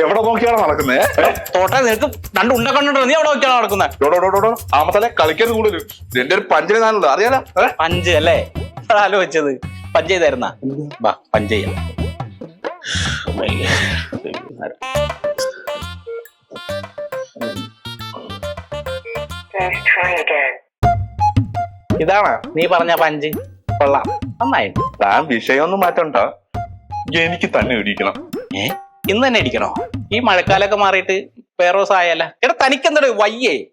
എവിടെ നോക്കിയാണ് നടക്കുന്നേ? തോട്ടെ നിനക്ക് രണ്ട് ഉണ്ട കണ്ടിട്ടോ നീ എവിടെ നോക്കിയാണ് നടക്കുന്നത് ആമത്തലെ കളിക്കരുത് കൂടുതൽ എന്റെ ഒരു പഞ്ചിന് ഞാനുള്ളത് അറിയാലോ? പഞ്ച് അല്ലേ? ആലോചിച്ചത്? പഞ്ച് ചെയ്തായിരുന്ന? വാ പഞ്ച് ചെയ്യാം. ഇതാണ് നീ പറഞ്ഞ പഞ്ച്. കൊള്ളാം. നന്നായി. താൻ വിഷയമൊന്നും മാറ്റണ്ട. എനിക്ക് തന്നെ ഇടിക്കണം ഏ? ഇന്ന് തന്നെ അടിക്കണോ ഈ മഴക്കാലൊക്കെ മാറിയിട്ട് പേറോസ് ആയല്ല എടാ തനിക്കെന്താ വയ്യേ?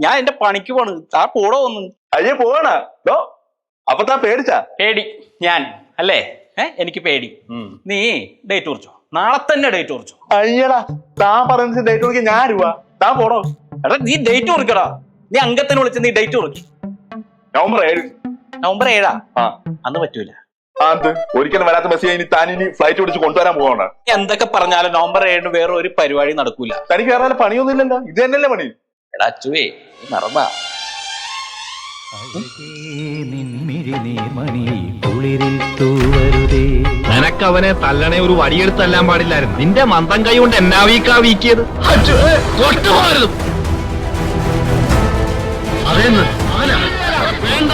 ഞാൻ എന്റെ പണിക്ക് പോണ്. ആ പോടോ ഒന്ന്. അയ്യോ പോണ അപ്പൊ താ പേടിച്ചാ? പേടി. ഞാൻ അല്ലേ? ഏ എനിക്ക് പേടി. നീ ഡേറ്റ് കുറിച്ചോ? നാളെ തന്നെ ഡേറ്റ് കുറിച്ചോ? അയ്യടാ താൻ പറഞ്ഞ ഡേറ്റ് നോക്കി ഞാൻ രൂപ താ പോടോ. എടാ നീ ഡേറ്റ് കുറിക്കടാ. നീ അംഗത്തിന് വിളിച്ച് നീ ഡേറ്റ് കുറിക്കും. നവംബർ ഏഴ്. നവംബർ ഏഴാ? ആ. അന്ന് പറ്റൂല. എന്ത് ഒരിക്കലും വരാത്ത മെസ്സി ഇനി താൻ ഇനി ഫ്ലൈറ്റ് പിടിച്ച് കൊണ്ടുവരാൻ പോവാണ്. എന്തൊക്കെ പറഞ്ഞാലും നവംബർ ഏഴിന് വേറെ ഒരു പരിപാടി നടക്കൂല. തനിക്ക് വേറെ പണിയൊന്നും ഇല്ലല്ലോ ഇത് തന്നെയല്ലേ പണി? എടാ അച്ചുവേ മറന്നാ? മണി കുളിരിൽ തൂവരുതേ നിനക്ക് അവനെ തല്ലണേ ഒരു വടിയെടുത്തല്ലാൻ പാടില്ലായിരുന്നു. നിന്റെ മന്ദം കൈ കൊണ്ട് എന്നാ വീക്കാ വീക്കിയത്? അതെന്ന് വേണ്ട